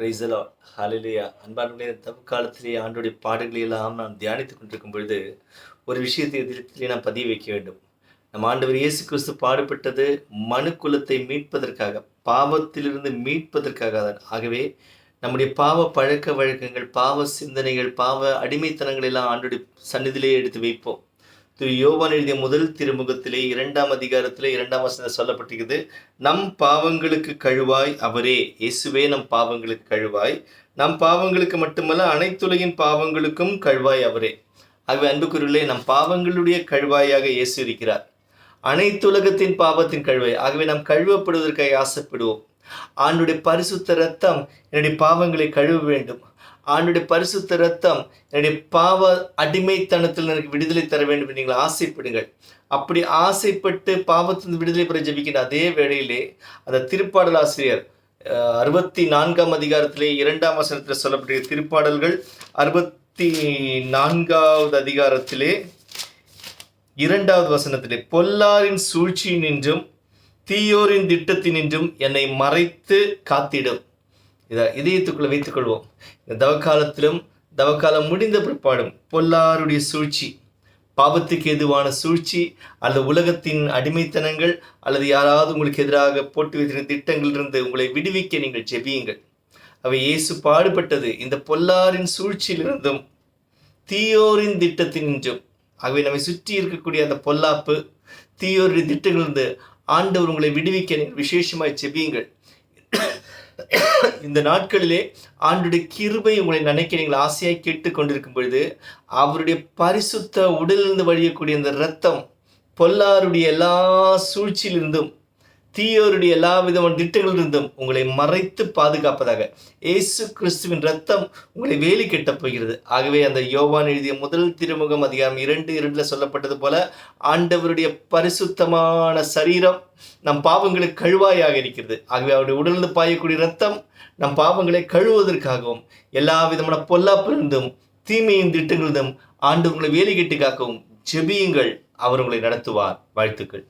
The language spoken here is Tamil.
பிரைசலா ஹalleluya அன்பானவர்களே தப்பு காலத்திலே ஆண்டுடைய பாடல்களை எல்லாம் நான் தியானித்துக் கொண்டிருக்கும் பொழுது ஒரு விஷயத்தை எதிர்த்திலே நான் பதிய வைக்க வேண்டும். நம் ஆண்டவர் இயேசு கிறிஸ்து பாடுபட்டது மனு குலத்தை மீட்பதற்காக பாவத்திலிருந்து மீட்பதற்காக தான் ஆகவே நம்முடைய பாவ பழக்க வழக்கங்கள் பாவ சிந்தனைகள் பாவ அடிமைத்தனங்கள் எல்லாம் ஆண்டுடைய சந்நிதியிலே எடுத்து வைப்போம். திரு யோவான் எழுதிய முதல் திருமுகத்திலே இரண்டாம் அதிகாரத்திலே இரண்டாம் வசனம் சொல்லப்பட்டிருக்குது நம் பாவங்களுக்கு கழுவாய் அவரே இயேசுவே நம் பாவங்களுக்கு கழுவாய். நம் பாவங்களுக்கு மட்டுமல்ல அனைத்துலகின் பாவங்களுக்கும் கழுவாய் அவரே. ஆகவே அன்புக்குருளே நம் பாவங்களுடைய கழுவாயாக இயேசு இருக்கிறார். அனைத்துலகத்தின் பாவத்தின் கழுவாய். ஆகவே நாம் கழுவப்படுவதற்காக ஆசைப்படுவோம். ஆண்டுடைய பரிசுத்த ரத்தம் என்னுடைய பாவங்களை கழுவ வேண்டும். ஆண்டுடைய பரிசுத்த ரத்தம் என்னுடைய பாவ அடிமைத்தனத்தில் எனக்கு விடுதலை தர வேண்டும் என்று நீங்கள் ஆசைப்படுங்கள். அப்படி ஆசைப்பட்டு பாவத்திலிருந்து விடுதலை பெற ஜபிக்கின்ற அதே வேளையிலே அந்த திருப்பாடல் ஆசிரியர் அஹ், அறுபத்தி நான்காம் அதிகாரத்திலே இரண்டாம் வசனத்தில் சொல்லப்பட்ட திருப்பாடல்கள் அறுபத்தி நான்காவது அதிகாரத்திலே இரண்டாவது வசனத்திலே பொல்லாரின் சூழ்ச்சியினின்றும் தீயோரின் திட்டத்தினின்றும் என்னை மறைத்து காத்திடும். இதை இதயத்துக்குள்ள வைத்துக்கொள்வோம். இந்த தவக்காலத்திலும் தவக்காலம் முடிந்த பிற்பாடும் பொல்லாருடைய சூழ்ச்சி பாவத்துக்கு எதுவான சூழ்ச்சி அல்லது உலகத்தின் அடிமைத்தனங்கள் அல்லது யாராவது உங்களுக்கு எதிராக போட்டு வைத்திருந்த திட்டங்களிலிருந்து உங்களை விடுவிக்க நீங்கள் ஜெபியுங்கள். அவை இயேசு பாடுபட்டது இந்த பொல்லாரின் சூழ்ச்சியிலிருந்தும் தீயோரின் திட்டத்தினின்றும் ஆகவே நம்மை சுற்றி இருக்கக்கூடிய அந்த பொல்லாப்பு தீயோருடைய திட்டங்களிலிருந்து ஆண்டவர் உங்களை விடுவிக்க விசேஷமாய் செபியுங்கள் இந்த நாட்களிலே ஆண்டுடைய கிருபை உங்களை நினைக்க நீங்கள் ஆசையாக கேட்டு கொண்டிருக்கும் பொழுது அவருடைய பரிசுத்த உடலிலிருந்து வழியக்கூடிய அந்த இரத்தம் பொல்லாருடைய எல்லா சூழ்ச்சியிலிருந்தும் தீயோருடைய எல்லா விதமான திட்டங்களிலிருந்தும் உங்களை மறைத்து பாதுகாப்பதாக இயேசு கிறிஸ்துவின் ரத்தம் உங்களை வேலி கெட்டப் போகிறது. ஆகவே அந்த யோவான் எழுதிய முதல் திருமுகம் அதிகாரம் இரண்டு இரண்டில் சொல்லப்பட்டது போல ஆண்டவருடைய பரிசுத்தமான சரீரம் நம் பாவங்களுக்கு கழுவாயாக இருக்கிறது. ஆகவே அவருடைய உடலிருந்து பாயக்கூடிய ரத்தம் நம் பாவங்களை கழுவுவதற்காகவும் எல்லா விதமான பொல்லாப்பிலிருந்தும் தீமையின் திட்டங்களிலிருந்தும் ஆண்டு உங்களை வேலி கெட்டு காக்கவும் ஜெபியுங்கள். அவர் உங்களை நடத்துவார். வாழ்த்துக்கள்.